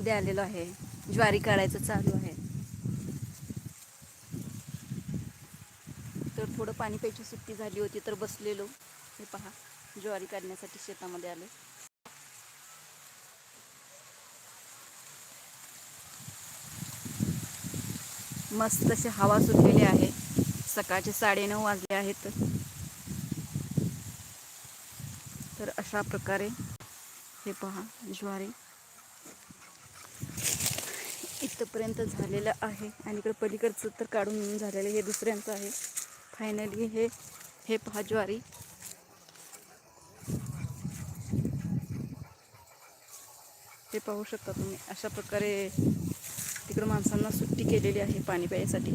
उद्या आलेलो आहे. ज्वारी काढायचं चालू आहे. तर थोडं पाणी प्यायची सुट्टी झाली होती तर बसलेलो. हे पहा ज्वारी काढण्यासाठी शेतामध्ये आलो. मस्त अशी हवा सुटलेली आहे. सकाळचे साडेनऊ वाजले आहेत. तर अशा प्रकारे हे पहा ज्वारी इथंपर्यंत झालेलं आहे. आणि इकडं पलीकडचं तर काढून झालेलं हे दुसऱ्यांचं आहे. फायनली हे हे पहा ज्वारी हे पाहू शकता तुम्ही. अशा प्रकारे तिकडं माणसांना सुट्टी केलेली आहे पाणी प्यायसाठी.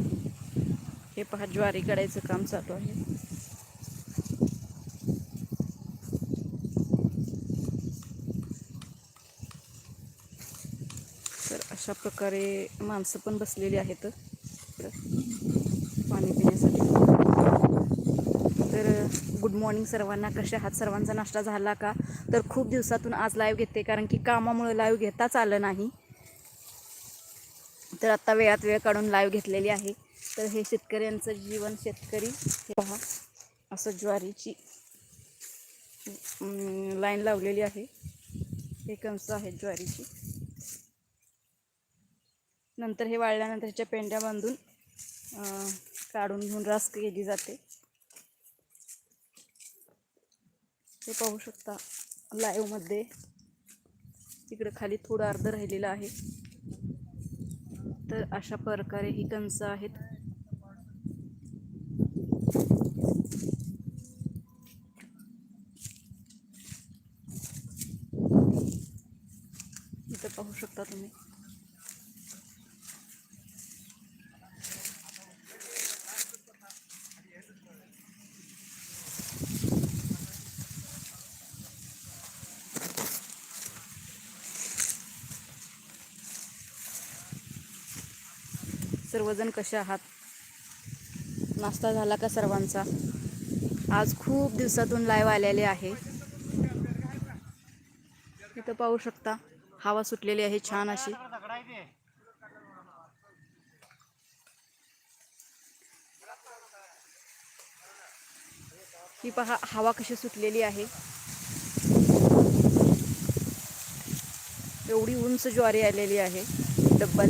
हे पहा ज्वारी काढायचं काम चालू आहे तर अशा प्रकारे माणसं पण बसलेली आहेत. पाणी पिण्यासाठी. तर गुड मॉर्निंग सर्वांना. कशा आहात? सर्वांचा नाश्ता झाला का? तर खूप दिवसातून आज लाईव्ह घेते कारण की कामामुळे लाईव्ह घेताच आलं नाही. तर आत्ता वेळात वेळ काढून लाईव्ह घेतलेली आहे. तर हे शेतकऱ्यांचं जीवन शेतकरी हे पहा. असं ज्वारीची लाईन लावलेली आहे. हे कंस आहेत ज्वारीची. नंतर हे वाळल्यानंतर ह्याच्या पेंड्या बांधून काढून घेऊन रास केली जाते. हे पाहू शकता लाईव्हमध्ये इकडं खाली थोडं अर्ध राहिलेलं आहे. तर अशा प्रकारे ही कंस आहेत. इथं पाहू शकता तुम्ही. सर्वजण कसे आहात? नाश्ता झाला का सर्वांचा? आज खूप दिवसातून लाईव्ह आलेले आहे. इथं पाहू शकता हवा सुटलेली आहे छान अशी. ही पहा हवा कशी सुटलेली आहे. एवढी उंच ज्वारी आलेली आहे डब्बल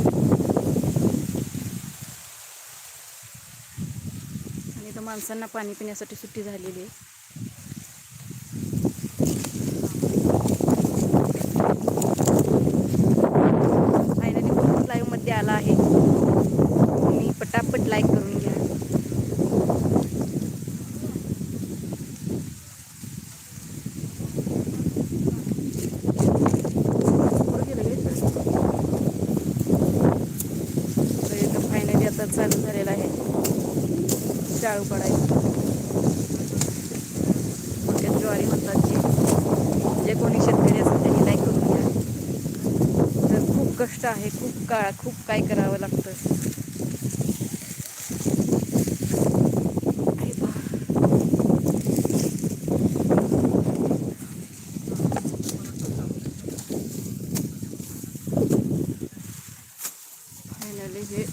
आणि इथं माणसांना पाणी पिण्यासाठी सुट्टी झालेली आहे फायनली कोण लाईव्हमध्ये आला आहे तुम्ही पटापट लाईक करून घ्या पुढं गेलं का? तर इथं फायनली आता चालू झालेलं आहे शाळू पडायचं. थोडक्यात ज्वारी म्हणतात जे जे कोणी शेतकरी असतात त्यांनी नाही करून घ्या. तर खूप कष्ट आहे खूप काळ खूप काय करावं लागतं आहे पहा. फायनली हे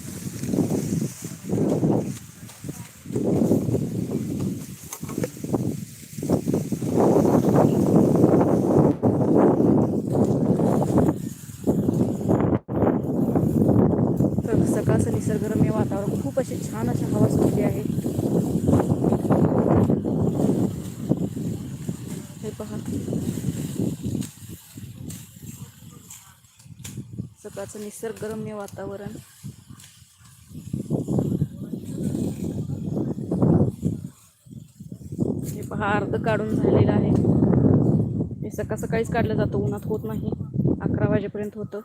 तर सकाळचं निसर्गरम्य वातावरण खूप अशी छान अशी हवा सुटली आहे हे पहा सकाळचं निसर्गरम्य वातावरण. हे पहा अर्ध काढून झालेलं आहे. हे सकाळ सकाळीच काढलं जातं उन्हात होत नाही. अकरा वाजेपर्यंत होतं.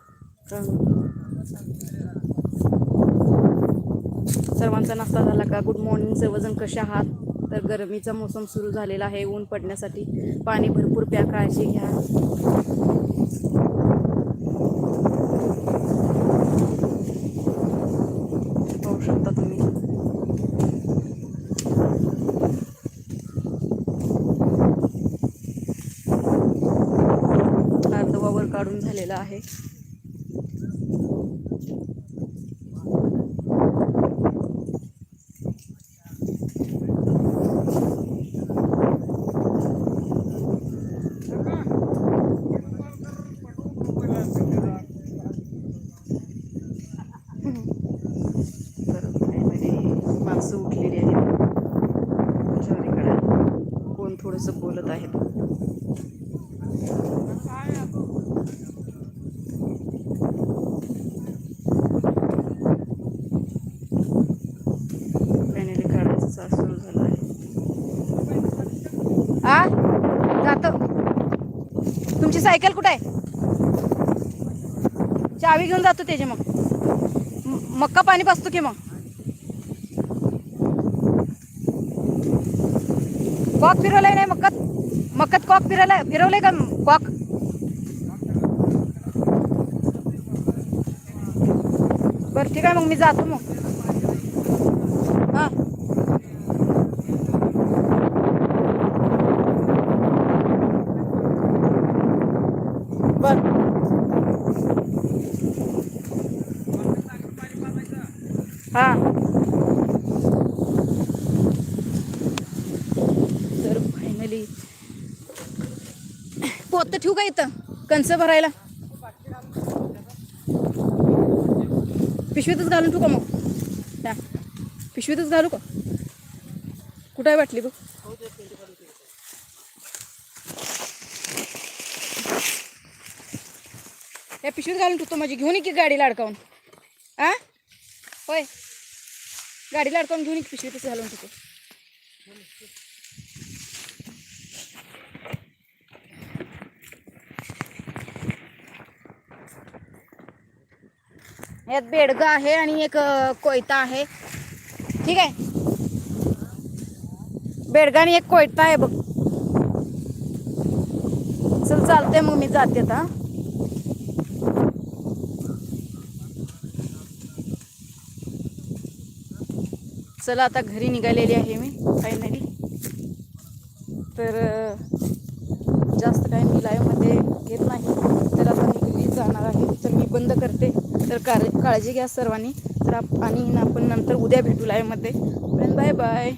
सर्वांचा नाश्ता झाला का? गुड मॉर्निंग सर्वजण कसे आहात? तर गरमीचा मोसम सुरू झालेला आहे. ऊन पडण्यासाठी पाणी भरपूर प्या काळजी घ्या पाहू शकता तुम्ही अर्धवावर काढून झालेला आहे तर फायनली माणसं उठलेली आहेत ज्वारी काढायला कोण थोडंसं बोलत आहेत फायनली काढायचं सुरू झाला आहे. आ? जातो. तुमची सायकल कुठं आहे? चावी घेऊन जातो त्याची मग. मक्का पाणी पासतो की मग? कॉक फिरवलाय नाही मक्कात? मक्कात कॉक फिरवलाय फिरवलंय का कॉक? बरं ठीक आहे मग मी जातो मग. हां. हा. तर फायनली पोत ठेवू का इथं? कंच भरायला. पिशवीतच घालून ठेवू का मग? त्या पिशवीतच घालू का? कुठं आहे वाटली बघ. या पिशवीत घालून ठेवतो माझी. घेऊन ये की गाडीला अडकावून आ होय. गाडीला अडकून घेऊन पिशवी तसं पिशवीतच घालून ठेवतो यात बेडगं आहे आणि एक कोयता आहे. ठीक आहे. बेडगा आणि एक कोयता आहे बघ. चल चालतंय मग मी जाते आता चला आता घरी निघालेली आहे मी फायनली तर जास्त काय मी लाईव्हमध्ये घेत नाही. तर आता मी घरी जाणार आहे. तर मी बंद करते. तर कार काळजी घ्या सर्वांनी. तर आणि आपण नंतर उद्या भेटू लाईव्हमध्ये बाय बाय